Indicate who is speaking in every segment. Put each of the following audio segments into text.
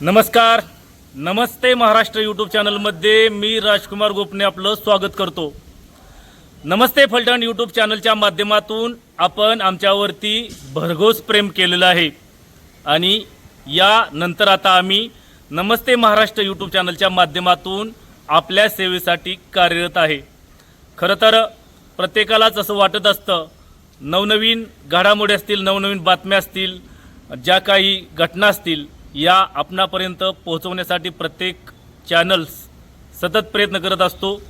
Speaker 1: नमस्कार. नमस्ते महाराष्ट्र यूट्यूब चॅनलमध्ये मी राजकुमार गोपने आपलं स्वागत करतो. नमस्ते फलटण यूट्यूब चॅनलच्या माध्यमातून आपण आमच्यावरती भरघोस प्रेम केलेलं आहे. आणि या नंतर आता आम्ही नमस्ते महाराष्ट्र यूट्यूब चॅनलच्या माध्यमातून आपल्या सेवेसाठी कार्यरत आहे. खरं तर प्रत्येकालाच असं वाटत असतं नवनवीन घडामोडी असतील नवनवीन बातम्या असतील ज्या काही घटना असतील या आपणापर्यंत पोहोचवण्यासाठी प्रत्येक चॅनल्स सतत प्रयत्न करत असतो.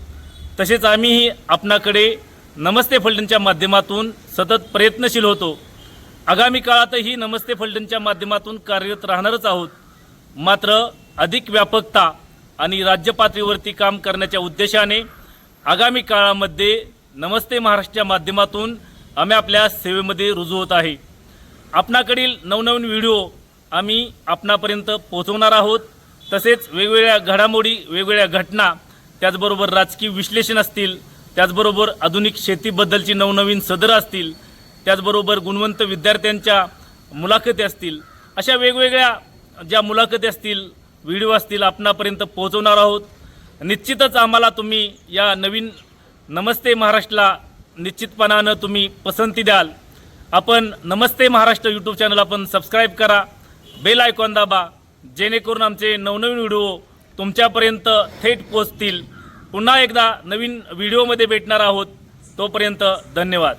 Speaker 1: तसेच आम्हीही आपणाकडे नमस्ते फलटणच्या माध्यमातून सतत प्रयत्नशील होतो. आगामी काळातही नमस्ते फलटणच्या माध्यमातून कार्यरत राहणारच आहोत. मात्र अधिक व्यापकता आणि राज्यपातळीवरती काम करण्याच्या उद्देशाने आगामी काळामध्ये नमस्ते महाराष्ट्रच्या माध्यमातून आम्ही आपल्या सेवेमध्ये रुजू होत आहे. आपणाकडील नवनवीन व्हिडिओ आम्ही आपणापर्यंत पोहोचवणार आहोत. तसेच वेगवेगळ्या घडामोडी वेगवेगळ्या घटना त्याचबरोबर राजकीय विश्लेषण असतील त्याचबरोबर आधुनिक शेतीबद्दलची नवनवीन सदरं असतील त्याचबरोबर गुणवंत विद्यार्थ्यांच्या मुलाखती असतील अशा वेगवेगळ्या ज्या मुलाखती असतील व्हिडिओ असतील आपणापर्यंत पोहोचवणार आहोत. निश्चितच आम्हाला तुम्ही या नवीन नमस्ते महाराष्ट्रला निश्चितपणानं तुम्ही पसंती द्याल. आपण नमस्ते महाराष्ट्र यूट्यूब चॅनल आपण सबस्क्राईब करा. बेल आयकॉन दाबा जेणेकरून आमचे नवनवीन व्हिडिओ तुमच्यापर्यंत थेट पोचतील पुन्हा एकदा नवीन व्हिडिओमध्ये भेटणार आहोत. तोपर्यंत धन्यवाद.